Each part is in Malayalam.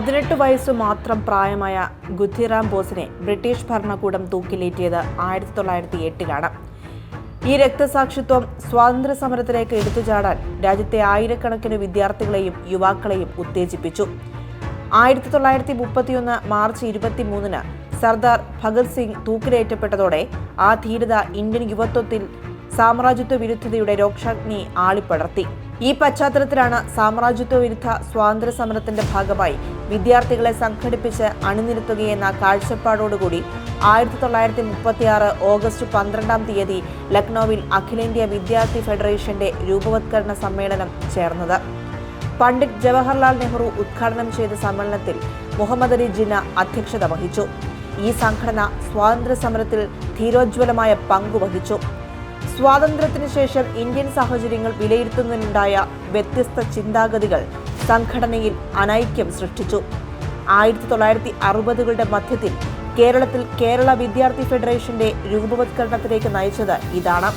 പതിനെട്ട് വയസ്സു മാത്രം പ്രായമായ ഗുഥിറാം ബോസിനെ ബ്രിട്ടീഷ് ഭരണകൂടം തൂക്കിലേറ്റിയത് ആയിരത്തി തൊള്ളായിരത്തി എട്ടിലാണ്. ഈ രക്തസാക്ഷിത്വം സ്വാതന്ത്ര്യ സമരത്തിലേക്ക് എടുത്തുചാടാൻ രാജ്യത്തെ ആയിരക്കണക്കിന് വിദ്യാർത്ഥികളെയും യുവാക്കളെയും ഉത്തേജിപ്പിച്ചു. ആയിരത്തി തൊള്ളായിരത്തി മുപ്പത്തിയൊന്ന് മാർച്ച് ഇരുപത്തി മൂന്നിന് സർദാർ ഭഗത് സിംഗ് തൂക്കിലേറ്റപ്പെട്ടതോടെ ആ ധീരത ഇന്ത്യൻ യുവത്വത്തിൽ സാമ്രാജ്യത്വ വിരുദ്ധതയുടെ രോക്ഷാഗ്നി ആളിപ്പടർത്തി. ഈ പശ്ചാത്തലത്തിലാണ് സാമ്രാജ്യത്വ വിരുദ്ധ സ്വാതന്ത്ര്യ സമരത്തിന്റെ ഭാഗമായി വിദ്യാർത്ഥികളെ സംഘടിപ്പിച്ച് അണിനിരത്തുകയെന്ന കാഴ്ചപ്പാടോടുകൂടി ആയിരത്തി തൊള്ളായിരത്തി മുപ്പത്തി ആറ് ഓഗസ്റ്റ് പന്ത്രണ്ടാം തീയതി ലക്നൌവിൽ അഖിലേന്ത്യാ വിദ്യാർത്ഥി ഫെഡറേഷന്റെ രൂപവത്കരണ സമ്മേളനം ചേർന്നത്. പണ്ഡിറ്റ് ജവഹർലാൽ നെഹ്റു ഉദ്ഘാടനം ചെയ്ത സമ്മേളനത്തിൽ മുഹമ്മദ് അലി ജിന്ന അധ്യക്ഷത വഹിച്ചു. ഈ സംഘടന സ്വാതന്ത്ര്യ സമരത്തിൽ ധീരോജ്വലമായ പങ്കുവഹിച്ചു സ്വാതന്ത്ര്യത്തിന് ശേഷം ഇന്ത്യൻ സാഹചര്യങ്ങൾ വിലയിരുത്തുന്നതിനുണ്ടായ വ്യത്യസ്ത ചിന്താഗതികൾ സംഘടനയിൽ അനൈക്യം സൃഷ്ടിച്ചു. ആയിരത്തി തൊള്ളായിരത്തി അറുപതുകളുടെ മധ്യത്തിൽ കേരളത്തിൽ കേരള വിദ്യാർത്ഥി ഫെഡറേഷന്റെ രൂപവത്കരണത്തിലേക്ക് നയിച്ചത് ഇതാണ്.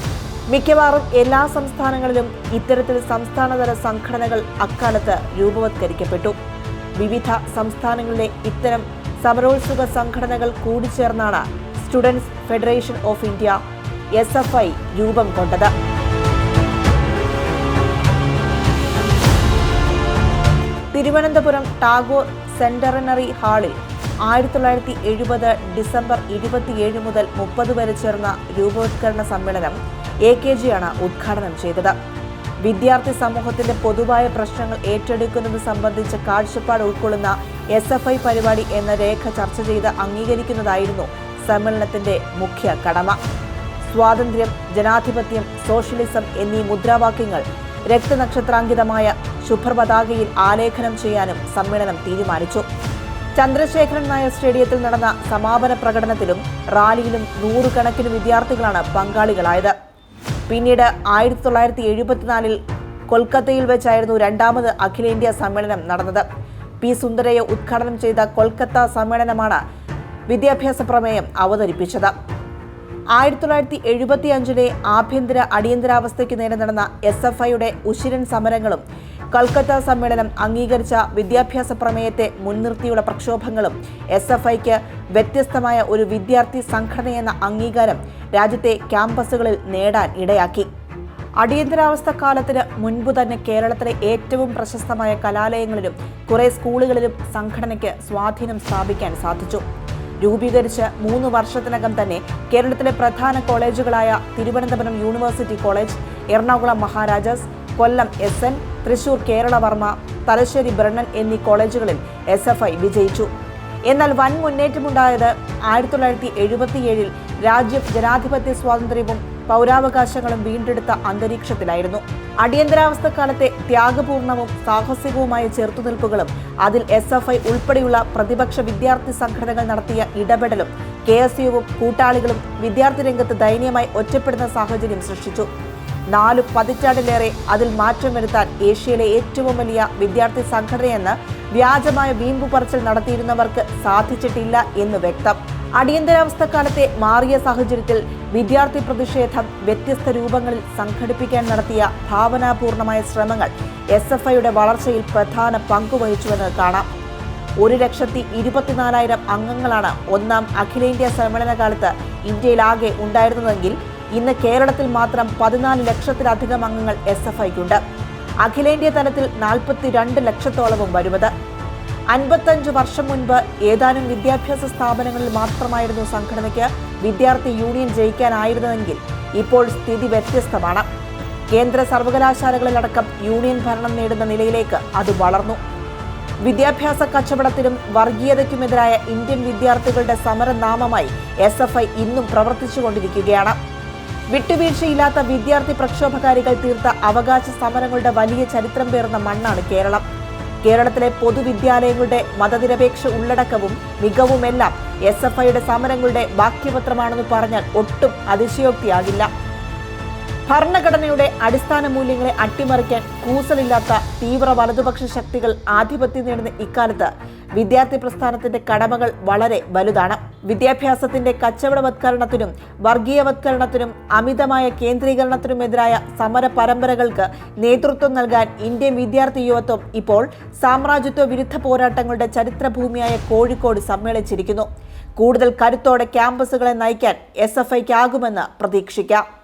മിക്കവാറും എല്ലാ സംസ്ഥാനങ്ങളിലും ഇത്തരത്തിൽ സംസ്ഥാനതല സംഘടനകൾ അക്കാലത്ത് രൂപവത്കരിക്കപ്പെട്ടു. വിവിധ സംസ്ഥാനങ്ങളിലെ ഇത്തരം സമരോത്സുക സംഘടനകൾ കൂടിച്ചേർന്നാണ് students federation of India S F I രൂപം കൊണ്ടത്. തിരുവനന്തപുരം ടാഗോർ സെന്ററിനറി ഹാളിൽ ആയിരത്തി തൊള്ളായിരത്തി എഴുപത് ഡിസംബർ ഇരുപത്തിയേഴ് മുതൽ മുപ്പത് വരെ ചേർന്ന രൂപവത്കരണ സമ്മേളനം എ കെ ജിയാണ് ഉദ്ഘാടനം ചെയ്തത്. വിദ്യാർത്ഥി സമൂഹത്തിന്റെ പൊതുവായ പ്രശ്നങ്ങൾ ഏറ്റെടുക്കുന്നത് സംബന്ധിച്ച കാഴ്ചപ്പാട് ഉൾക്കൊള്ളുന്ന എസ് എഫ് ഐ പരിപാടി എന്ന രേഖ ചർച്ച ചെയ്ത് അംഗീകരിക്കുന്നതായിരുന്നു സമ്മേളനത്തിന്റെ മുഖ്യ കടമ. സ്വാതന്ത്ര്യം ജനാധിപത്യം സോഷ്യലിസം എന്നീ മുദ്രാവാക്യങ്ങൾ രക്തനക്ഷത്രാങ്കിതമായ ശുഭ്രപതാകയിൽ ആലേഖനം ചെയ്യാനും സമ്മേളനം തീരുമാനിച്ചു. ചന്ദ്രശേഖരൻ നായർ സ്റ്റേഡിയത്തിൽ നടന്ന സമാപന പ്രകടനത്തിലും റാലിയിലും നൂറുകണക്കിന് വിദ്യാർത്ഥികളാണ് പങ്കാളികളായത്. പിന്നീട് ആയിരത്തി തൊള്ളായിരത്തി എഴുപത്തിനാലിൽ കൊൽക്കത്തയിൽ വെച്ചായിരുന്നു രണ്ടാമത് അഖിലേന്ത്യാ സമ്മേളനം നടന്നത്. പി. സുന്ദരയെ ഉദ്ഘാടനം ചെയ്ത കൊൽക്കത്ത സമ്മേളനമാണ് വിദ്യാഭ്യാസ പ്രമേയം അവതരിപ്പിച്ചത്. ആയിരത്തി തൊള്ളായിരത്തി എഴുപത്തി അഞ്ചിലെ ആഭ്യന്തര അടിയന്തരാവസ്ഥയ്ക്ക് നേരെ നടന്ന എസ് എഫ് ഐയുടെ ഉശിരൻ സമരങ്ങളും കൽക്കത്ത സമ്മേളനം അംഗീകരിച്ച വിദ്യാഭ്യാസ പ്രമേയത്തെ മുൻനിർത്തിയുള്ള പ്രക്ഷോഭങ്ങളും എസ് എഫ് ഐക്ക് വ്യത്യസ്തമായ ഒരു വിദ്യാർത്ഥി സംഘടനയെന്ന അംഗീകാരം രാജ്യത്തെ ക്യാമ്പസുകളിൽ നേടാൻ ഇടയാക്കി. അടിയന്തരാവസ്ഥ കാലത്തിന് മുൻപ് തന്നെ കേരളത്തിലെ ഏറ്റവും പ്രശസ്തമായ കലാലയങ്ങളിലും കുറേ സ്കൂളുകളിലും സംഘടനയ്ക്ക് സ്വാധീനം സ്ഥാപിക്കാൻ സാധിച്ചു. രൂപീകരിച്ച് മൂന്ന് വർഷത്തിനകം തന്നെ കേരളത്തിലെ പ്രധാന കോളേജുകളായ Thiruvananthapuram university college Ernakulam Maharajas Kollam S N Thrissur Keralavarma Thalassery Brennen എന്നീ കോളേജുകളിൽ എസ് എഫ് ഐ വിജയിച്ചു. എന്നാൽ വൻ മുന്നേറ്റമുണ്ടായത് ആയിരത്തി തൊള്ളായിരത്തി എഴുപത്തിയേഴിൽ രാജ്യം ജനാധിപത്യ സ്വാതന്ത്ര്യവും പൗരാവകാശങ്ങളും വീണ്ടെടുത്ത അന്തരീക്ഷത്തിലായിരുന്നു. അടിയന്തരാവസ്ഥ കാലത്തെ ത്യാഗപൂർണവും സാഹസികവുമായ ചെറുത്തുനിൽപ്പുകളും അതിൽ എസ് എഫ് ഐ ഉൾപ്പെടെയുള്ള പ്രതിപക്ഷ വിദ്യാർത്ഥി സംഘടനകൾ നടത്തിയ ഇടപെടലും കെ എസ് യുവും കൂട്ടാളികളും വിദ്യാർത്ഥി രംഗത്ത് ദയനീയമായി ഒറ്റപ്പെടുന്ന സാഹചര്യം സൃഷ്ടിച്ചു. നാല് പതിറ്റാണ്ടിലേറെ അതിൽ മാറ്റം വരുത്താൻ ഏഷ്യയിലെ ഏറ്റവും വലിയ വിദ്യാർത്ഥി സംഘടനയെന്ന് വ്യാജമായ വീമ്പു പറച്ചിൽ നടത്തിയിരുന്നവർക്ക് സാധിച്ചിട്ടില്ല എന്ന് വ്യക്തം. അടിയന്തരാവസ്ഥ കാലത്തെ മാറിയ സാഹചര്യത്തിൽ വിദ്യാർത്ഥി പ്രതിഷേധം വ്യത്യസ്ത രൂപങ്ങളിൽ സംഘടിപ്പിക്കാൻ നടത്തിയ ഭാവനാപൂർണമായ ശ്രമങ്ങൾ എസ് എഫ് ഐയുടെ വളർച്ചയിൽ പ്രധാന പങ്കുവഹിച്ചുവെന്ന് കാണാം. ഒരു ലക്ഷത്തി ഇരുപത്തിനാലായിരം അംഗങ്ങളാണ് ഒന്നാം അഖിലേന്ത്യാ സമ്മേളന കാലത്ത് ഇന്ത്യയിലാകെ ഉണ്ടായിരുന്നതെങ്കിൽ ഇന്ന് കേരളത്തിൽ മാത്രം പതിനാല് ലക്ഷത്തിലധികം അംഗങ്ങൾ എസ് എഫ് ഐക്കുണ്ട്. അഖിലേന്ത്യാ തലത്തിൽ നാൽപ്പത്തിരണ്ട് ലക്ഷത്തോളവും വരുന്നത്. അൻപത്തഞ്ച് വർഷം മുൻപ് ഏതാനും വിദ്യാഭ്യാസ സ്ഥാപനങ്ങളിൽ മാത്രമായിരുന്നു സംഘടനയ്ക്ക് വിദ്യാർത്ഥി യൂണിയൻ ജയിക്കാനായിരുന്നതെങ്കിൽ ഇപ്പോൾ സ്ഥിതി വ്യത്യസ്തമാണ്. കേന്ദ്ര സർവകലാശാലകളിലടക്കം യൂണിയൻ ഭരണം നേടുന്ന നിലയിലേക്ക് അത് വളർന്നു. വിദ്യാഭ്യാസ കച്ചവടത്തിനും വർഗീയതയ്ക്കുമെതിരായ ഇന്ത്യൻ വിദ്യാർത്ഥികളുടെ സമരനാമമായി എസ് എഫ് ഐ ഇന്നും പ്രവർത്തിച്ചുകൊണ്ടിരിക്കുകയാണ്. വിട്ടുവീഴ്ചയില്ലാത്ത വിദ്യാർത്ഥി പ്രക്ഷോഭകാരികൾ തീർത്ത അവകാശ സമരങ്ങളുടെ വലിയ ചരിത്രം പേർന്ന മണ്ണാണ് കേരളം. കേരളത്തിലെ പൊതുവിദ്യാലയങ്ങളുടെ മതനിരപേക്ഷ ഉള്ളടക്കവും മികവുമെല്ലാം എസ് എഫ് ഐയുടെ സമരങ്ങളുടെ വാക്യപത്രമാണെന്ന് പറഞ്ഞാൽ ഒട്ടും അതിശയോക്തിയാകില്ല. ഭരണഘടനയുടെ അടിസ്ഥാന മൂല്യങ്ങളെ അട്ടിമറിക്കാൻ കൂസലില്ലാത്ത തീവ്ര വലതുപക്ഷ ശക്തികൾ ആധിപത്യം നേടുന്ന ഇക്കാലത്ത് വിദ്യാർത്ഥി പ്രസ്ഥാനത്തിന്റെ കടമകൾ വളരെ വലുതാണ്. വിദ്യാഭ്യാസത്തിന്റെ കച്ചവടവത്കരണത്തിനും വർഗീയവത്കരണത്തിനും അമിതമായ കേന്ദ്രീകരണത്തിനുമെതിരായ സമര പരമ്പരകൾക്ക് നേതൃത്വം നൽകാൻ ഇന്ത്യൻ വിദ്യാർത്ഥി യുവത്വം ഇപ്പോൾ സാമ്രാജ്യത്വ വിരുദ്ധ പോരാട്ടങ്ങളുടെ ചരിത്രഭൂമിയായ കോഴിക്കോട് സമ്മേളിച്ചിരിക്കുന്നു. കൂടുതൽ കരുത്തോടെ ക്യാമ്പസുകളെ നയിക്കാൻ എസ് എഫ് ഐക്കാകുമെന്ന് പ്രതീക്ഷിക്കാം.